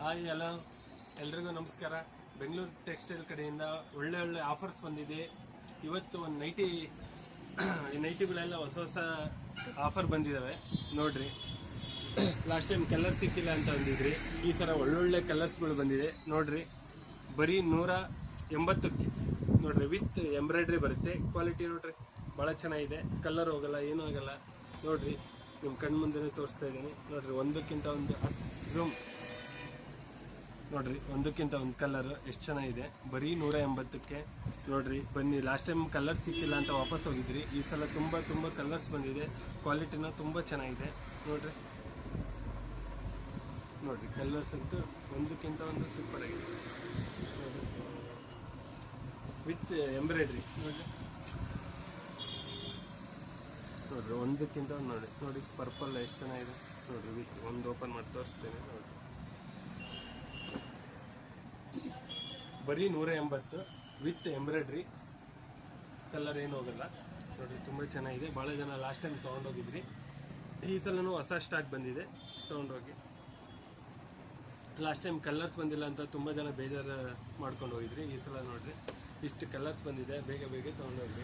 Hi, hello. ಎಲ್ರಿಗೂ ನಮಸ್ಕಾರ. Bengaluru textile ಕಡೆಯಿಂದ ಒಳ್ಳೆ ಒಳ್ಳೆ ಆಫರ್ಸ್ ಬಂದಿದೆ. ಇವತ್ತು ಒಂದು ನೈಟಿ, ಈ ನೈಟಿಗಳೆಲ್ಲ ಹೊಸ ಹೊಸ ಆಫರ್ ಬಂದಿದ್ದಾವೆ ನೋಡ್ರಿ. ಲಾಸ್ಟ್ ಟೈಮ್ ಕಲರ್ ಸಿಕ್ಕಿಲ್ಲ ಅಂತ ಅಂದಿದ್ರಿ. ಈ ಸಲ ಒಳ್ಳೊಳ್ಳೆ ಕಲರ್ಸ್ಗಳು ಬಂದಿದೆ. ನೋಡ್ರಿ. ಬರೀ ನೂರ ಎಂಬತ್ತಕ್ಕೆ. ನೋಡ್ರಿ, ವಿತ್ ಎಂಬ್ರಾಯ್ಡ್ರಿ ಬರುತ್ತೆ. ಕ್ವಾಲಿಟಿ ನೋಡ್ರಿ ಭಾಳ ಚೆನ್ನಾಗಿದೆ. ಕಲರ್ ಹೋಗಲ್ಲ, ಏನೂ ಆಗಲ್ಲ ನೋಡ್ರಿ ನಿಮ್ಮ ಕಣ್ಮುಂದೆ ತೋರಿಸ್ತಾ ಇದ್ದೀನಿ. ನೋಡ್ರಿ, ಒಂದಕ್ಕಿಂತ ಒಂದು ಝೂಮ್. ನೋಡ್ರಿ, ಒಂದಕ್ಕಿಂತ ಒಂದು ಕಲರ್ ಎಷ್ಟು ಚೆನ್ನಾಗಿದೆ. ಬರೀ ನೂರ ಎಂಬತ್ತಕ್ಕೆ ನೋಡ್ರಿ, ಬನ್ನಿ ಲಾಸ್ಟ್ ಟೈಮ್ ಕಲರ್ ಸಿಕ್ಕಿಲ್ಲ ಅಂತ ವಾಪಸ್ ಹೋಗಿದ್ರಿ. ಈ ಸಲ ತುಂಬ ತುಂಬ ಕಲರ್ಸ್ ಬಂದಿದೆ. ಕ್ವಾಲಿಟಿನ ತುಂಬ ಚೆನ್ನಾಗಿದೆ. ನೋಡ್ರಿ. ನೋಡ್ರಿ ಕಲರ್ಸ್ ಅಂತೂ ಒಂದಕ್ಕಿಂತ ಒಂದು ಸೂಪರ್ ಆಗಿದೆ. ವಿತ್ ಎಂಬ್ರಾಯ್ಡ್ರಿ ನೋಡ್ರಿ. ನೋಡ್ರಿ, ಒಂದಕ್ಕಿಂತ ಒಂದು ನೋಡಿ. ನೋಡಿ ಪರ್ಪಲ್ ಎಷ್ಟು ಚೆನ್ನಾಗಿದೆ. ನೋಡ್ರಿ ವಿತ್ ಒಂದು ಓಪನ್ ಮಾಡಿ ತೋರಿಸ್ತೇನೆ. ನೋಡ್ರಿ. ಬರೀ ನೂರ ಎಂಬತ್ತು ವಿತ್ ಎಂಬ್ರಾಯ್ಡ್ರಿ ಕಲರ್ ಏನು ಹೋಗಲ್ಲ. ನೋಡಿರಿ, ತುಂಬ ಚೆನ್ನಾಗಿದೆ. ಭಾಳ ಜನ ಲಾಸ್ಟ್ ಟೈಮ್ ತೊಗೊಂಡೋಗಿದ್ರಿ. ಈ ಸಲನೂ ಹೊಸ ಸ್ಟಾಕ್ ಬಂದಿದೆ. ತೊಗೊಂಡೋಗಿ. ಲಾಸ್ಟ್ ಟೈಮ್ ಕಲರ್ಸ್ ಬಂದಿಲ್ಲ ಅಂತ ತುಂಬ ಜನ ಬೇಜಾರು ಮಾಡ್ಕೊಂಡು ಹೋಗಿದ್ರಿ. ಈ ಸಲ ನೋಡಿರಿ, ಇಷ್ಟು ಕಲರ್ಸ್ ಬಂದಿದೆ. ಬೇಗ ಬೇಗ ತೊಗೊಂಡೋಗ್ರಿ